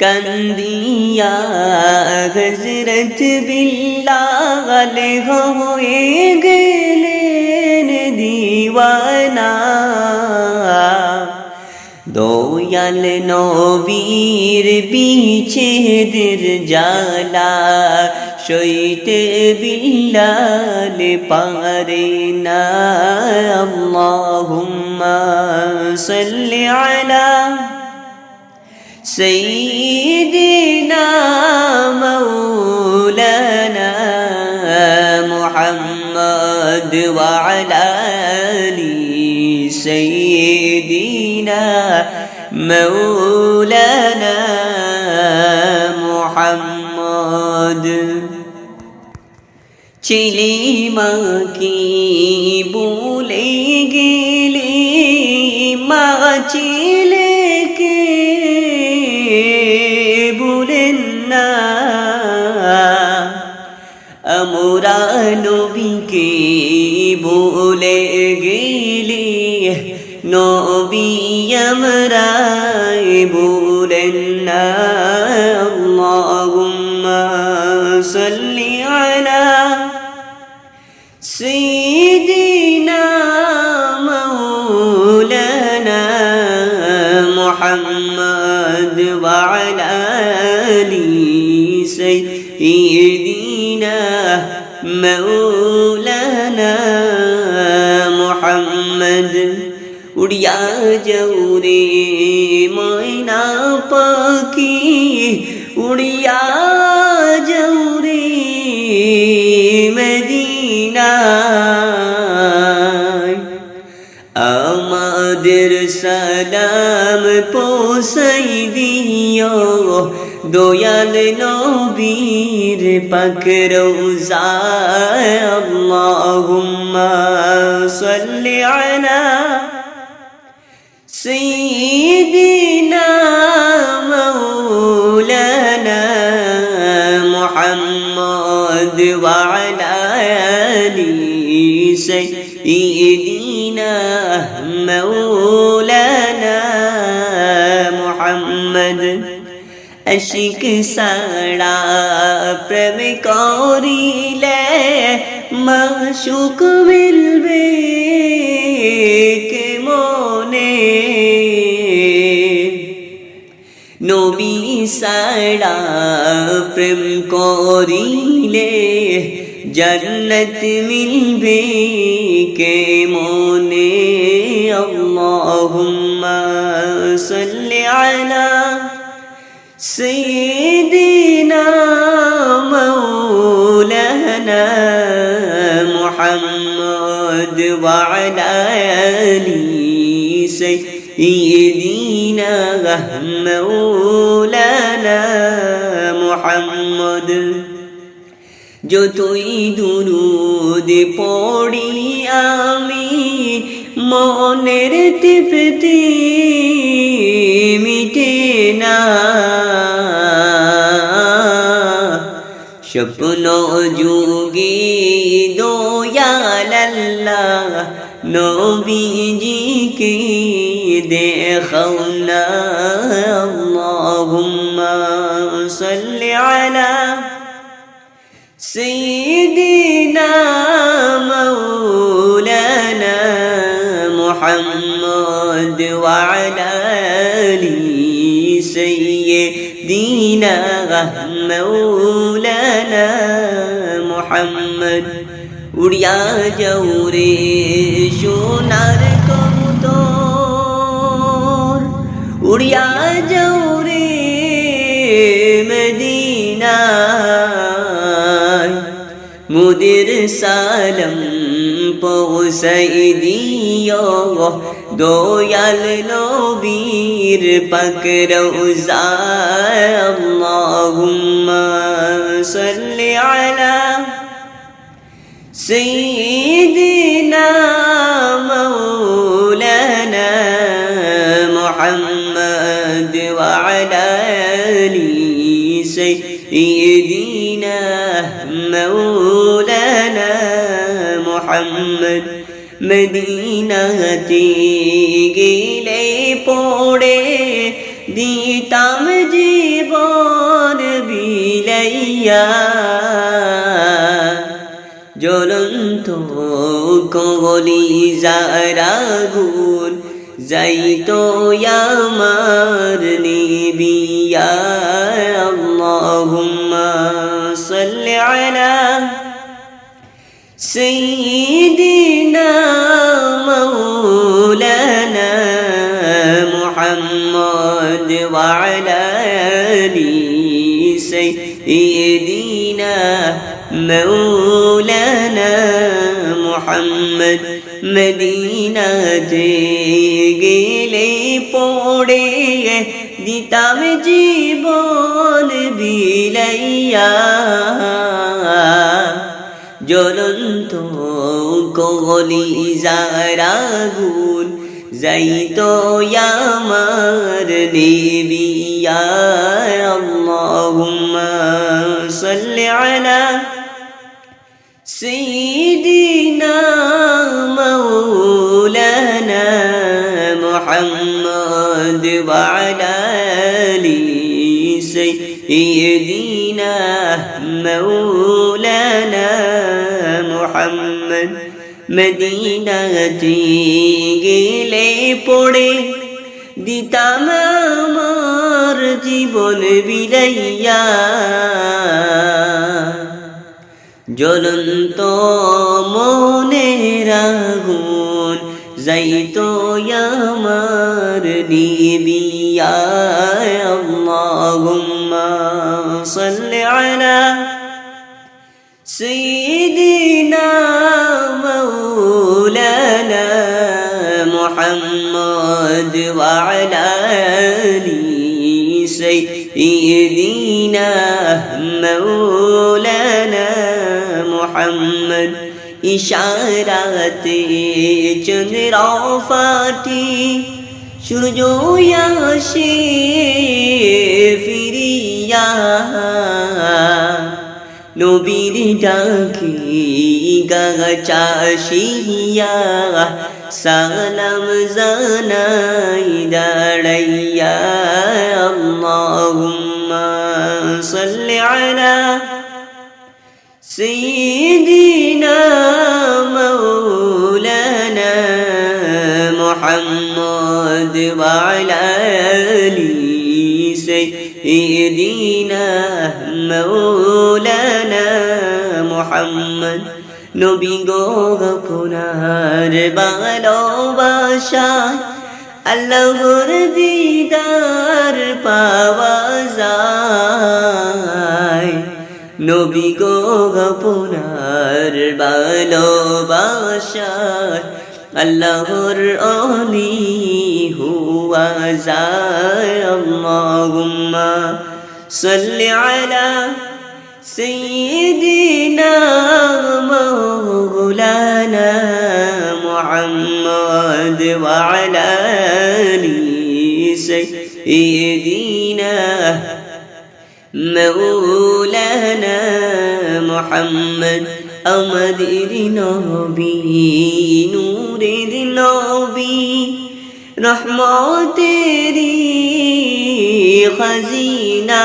কান্দিয়া হজরত বিল্লাল হয়ে গেলেন দিওয়ানা দয়াল নবীর পিছেদের জালা সইতে বিল্লাল পারে না আল্লাহুম্মা সাল্লি আলা سيدنا مولانا محمد وعلى آله سيدنا مولانا محمد. چلی ماں کی بولے گلی ماں چلے আমরা নবীকে বলে গেলি নবী আমরা বলেন না সাল্লি মৌলানা মোহাম্মদ উড়িয়া জৌরে ময়না পাখি উড়িয়া জৌরে মদিনা আমাদের সালাম পোষাই দিও দয়াল নবীর পাক রোজায় আল্লাহুম্মা সাল্লি আলা سيدنا مولانا محمد وعلى آل سيدنا مولانا আশিক সাড়া প্রেম করিলে মাসুক মিলবে কে মনে নবী সাড়া প্রেম করিলে জন্নত মিলবে কে মনে আল্লাহুম্মা وعلى آل سيدنا مولانا محمد যতই দুরুদ পড়ি আমি মনের তৃপ্তি মিটে না স্বপ্ন যুগে نوبی جی کی دیکھنا اللہم صلی علی سیدنا مولانا محمد وعلى آله سيدنا مولانا محمد. উড়িয়া যাও রে সোনার কবুতর। উড়িয়া যাও রে মদিনায়। মুদির সালম পৌঁছাই দিও দয়াল নবীর পাক রওজায় আল্লাহুম্মা সাল্লি আলা سيدنا مولانا محمد وعلى آل سيدنا مولانا محمد মদিনাতে গেলে পড়ে দিতাম জীবন বিলাইয়া تو کولی زارگون زی تو یا مرنی بیا اللهم صل على سيدنا مولانا محمد وعلى آل سيدنا مولانا মোহাম্মদ মদিনা যে গেলে পড়ে দিতাম জীবন বিলাইয়া। জ্বলন্ত কলি যারা গুণ, যাইতো আমার নেবিয়া আল্লাহুম্মা আলা وعلى آل سيدنا مولانا محمد মদিনাতে গেলে পড়ে দিতাম আমার জীবন বিলাইয়া জ্বলন্ত মনের আগুন যাইতো আমার নিবিয়া আল্লাহুম্মা সাল্লি আলা সাইয়্যিদিনা মাওলানা মুহাম্মদ ইশারাতে চন্দ্র ফাটি সূর্য আসে ফিরিয়া, নবীর ডাকি গাছাশিয়া সালাম জানাই দাঁড়াইয়া, আল্লাহুম্মা সাল্লি আলা محمد وعلى آل سيدنا مولانا محمد নবী গো আপনার ভালোবাসায় আল্লাহর দিদার পাওয়া যায় নবী গো আপনার ভালোবাসায় আল্লাহর অলি হুয়া যায় আল্লাহুম্মা সাল্লি আলা سيدنا مولانا محمد وعلى آل سيدنا مولانا محمد আমাদের নবী নূরের নবী রহমতেরি খজিনা।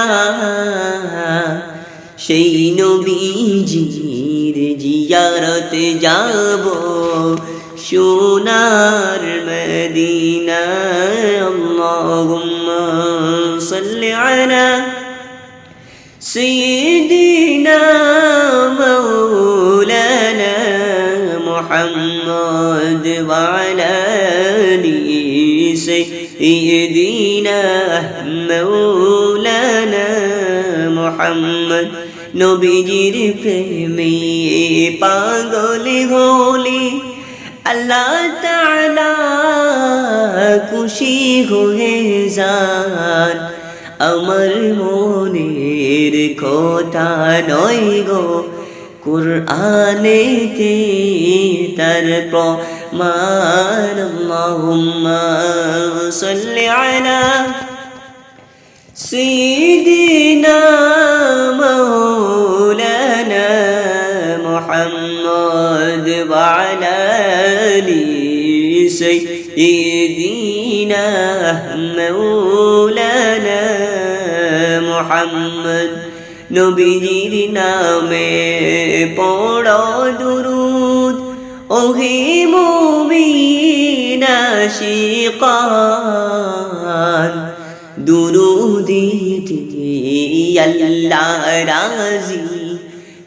সেই নবীজির জিয়ারত যাব সোনার মদিনা। আল্লাহুম্মা সাল্লি আলা সাইয়্যিদিনা محمد وعلى آل سيدنا مولانا محمد নবীজির প্রেমে পাগল হলি আল্লাহ তাআলা খুশি হয়ে যান আমার মনের কথা নয় গো কুরআনেতে তার প্রমাণ আল্লাহুম্মা সাল্লি আলা سيدنا مولانا محمد وعلى آل سيدنا مولانا محمد নবীজির নামে পড় দুরুদ। ওহে মুমিনা শিকান দুরুদিতে আল্লাহ রাজি।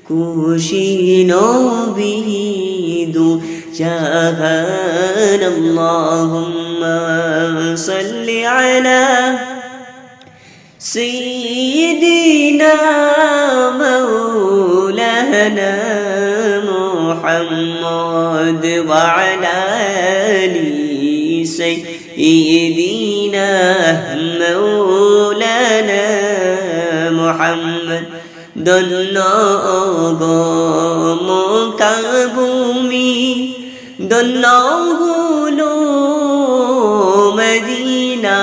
খুশি নবী দু জাহান আল্লাহুম্মা সাল্লি আলা سيدنا مولانا محمد وعلى آل سيدنا مولانا محمد ধন্য গো মকাবুমি ধন্য গুলো মদিনা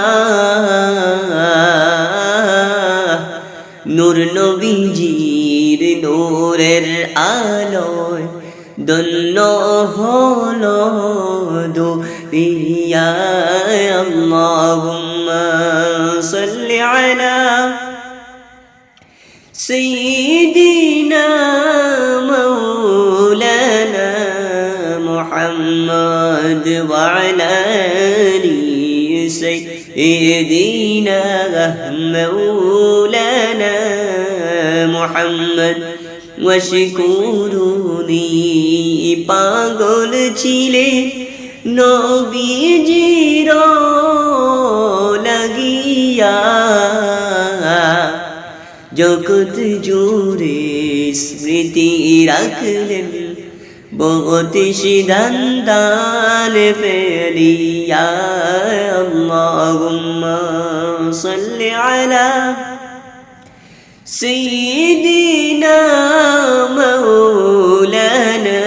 নূরের আলোয় দন্য হলো দুনিয়া আল্লাহুম্মা সাল্লি আলা سيدنا مولانا محمد وعلى آل سيدنا مولانا মোহাম্মদ ওয়াশকুরুনি পাগল ছিলে, নবীজির লাগিয়া। জগত জুড়ে স্মৃতি রাখলেন, বহতি সিদ্ধান্তাল ফেলিয়া। আল্লাহুম্মা আলা سيدنا مولانا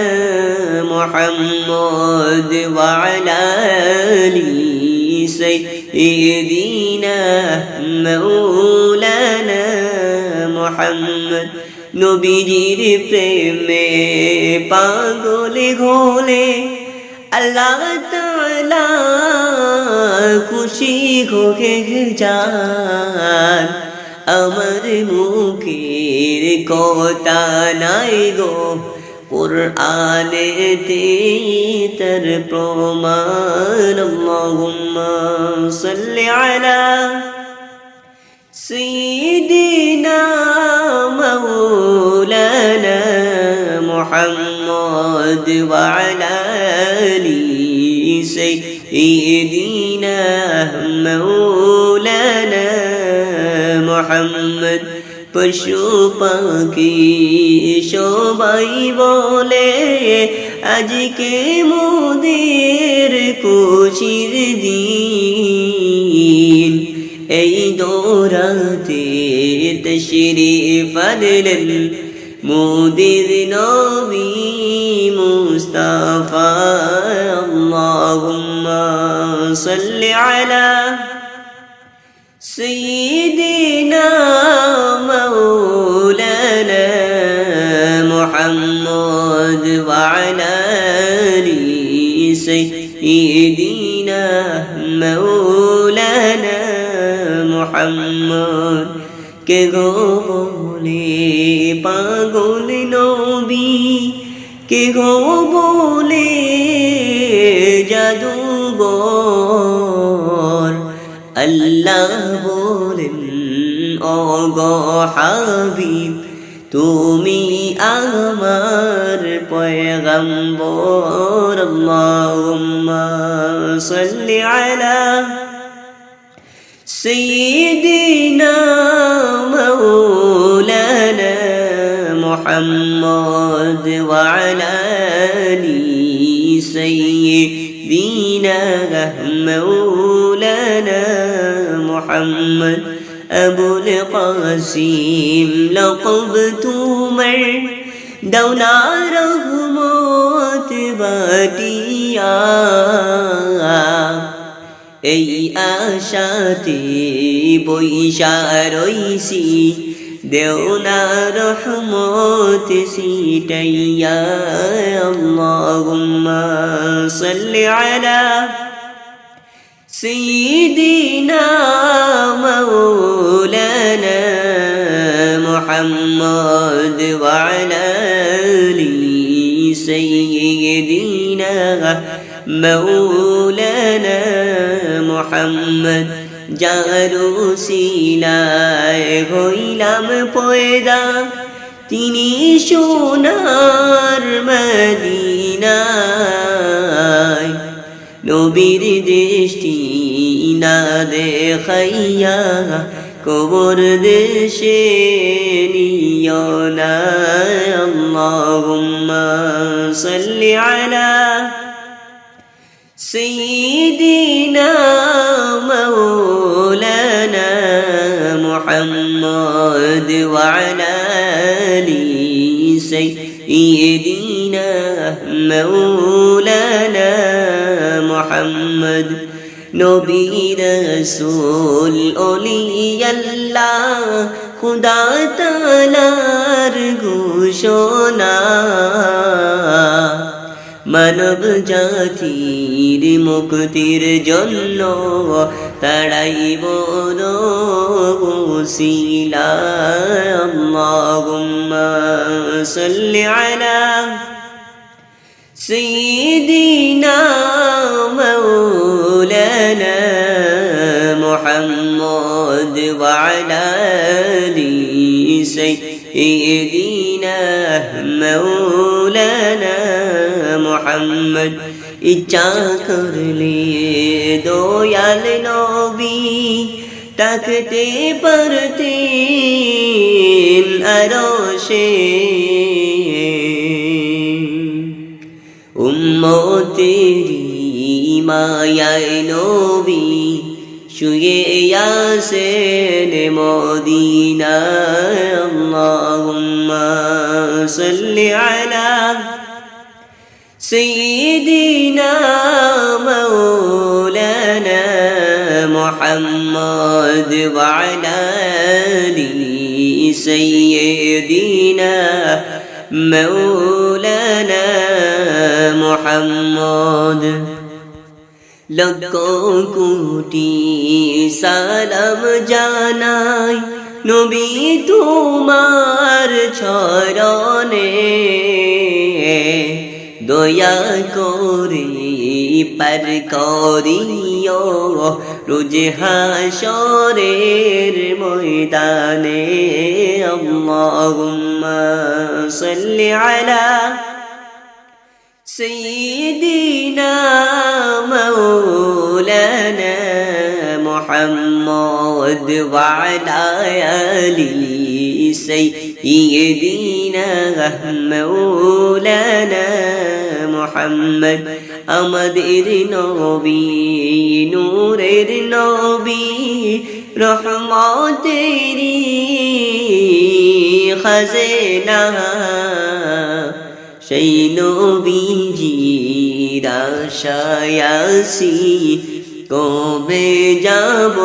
محمد وعلى آل سيدنا مولانا محمد নবীজির প্রেমে পাগলে ঘোলে আল্লাহ তাআলা খুশি হোকে যান আমার মুখের কথা নাই গো কোরআনেতে তার প্রমাণ আল্লাহুম্মা সাল্লি আলা سيدنا مولانا محمد وعلى آل سيدنا مولانا মোহাম্মদ পশু পাখি সবাই বলে, আজকে মোদের কুচির দিন। এই দৌরাতে তশরি ফাদলেন মোদের নবী মুস্তাফা। আল্লাহুম্মা সাল্লি আলা সাইয়্যিদ কে গো বলে পাগল নবী, কে গো বলে? জাদুবর আল্লাহ বলেন, অগ হাবিব, তুমি আমার পয়গম্বর। আল্লাহুম্মা সাল্লি আলা সাইয়্যিদিনা محمد وعلى آل سيدنا مولانا محمد أبو القاسم لقب تومر দৌনা রহমত বাটিয়া এই আশাতে বৈশা রইসি দেওনা রহমত সিটাইয়া আল্লাহুম্মা সাল্লি আলা سيدنا مولانا محمد وعلى آل سيدنا مولانا محمد যারু শিলায় হইলাম পয়দা। তিনি সোনার মদিনায়। নবীর দৃষ্টি না দেখাইয়া কবর দেশে নিয় না। আল্লাহুম্মা সাল্লি আলা سيدنا مولانا محمد وعلى آل سيدنا مولانا محمد. نبي رسول أولي الله خدا تعالی گوشونا মানব জাতির মুক্তির জন্য তাড়াই বড় শিলা আল্লাহুম্মা সাল্লি আলা سيدنا مولانا محمد وعلى آل سيدنا مولانا محمد ইচ্ছা করলে দয়াল নবী তাকতে পারতেন আরো সে উম্মতেরি মায়ায় নবী শুয়ে আসেন মদিনায় আল্লাহুম্মা সাল্লি আলা سيدنا مولانا محمد وعلى آل سيدنا مولانا محمد লক্ষ কোটি সালাম জানাই নবী তোমার ছরণে দয়া করে পার করিও রোজ হাসরের ময়দানে আল্লাহুম্মা সাল্লি আলা سيدنا مولانا محمد وعلى آل سيدنا ইহদিনা মৌলানা মোহাম্মদ আমাদের নবী নূরের নবী রহমতেরি খজেনা সেই নবীজির আশায়াসি কবে যাব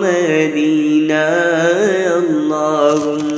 মদিনা আল্লাহুম্মা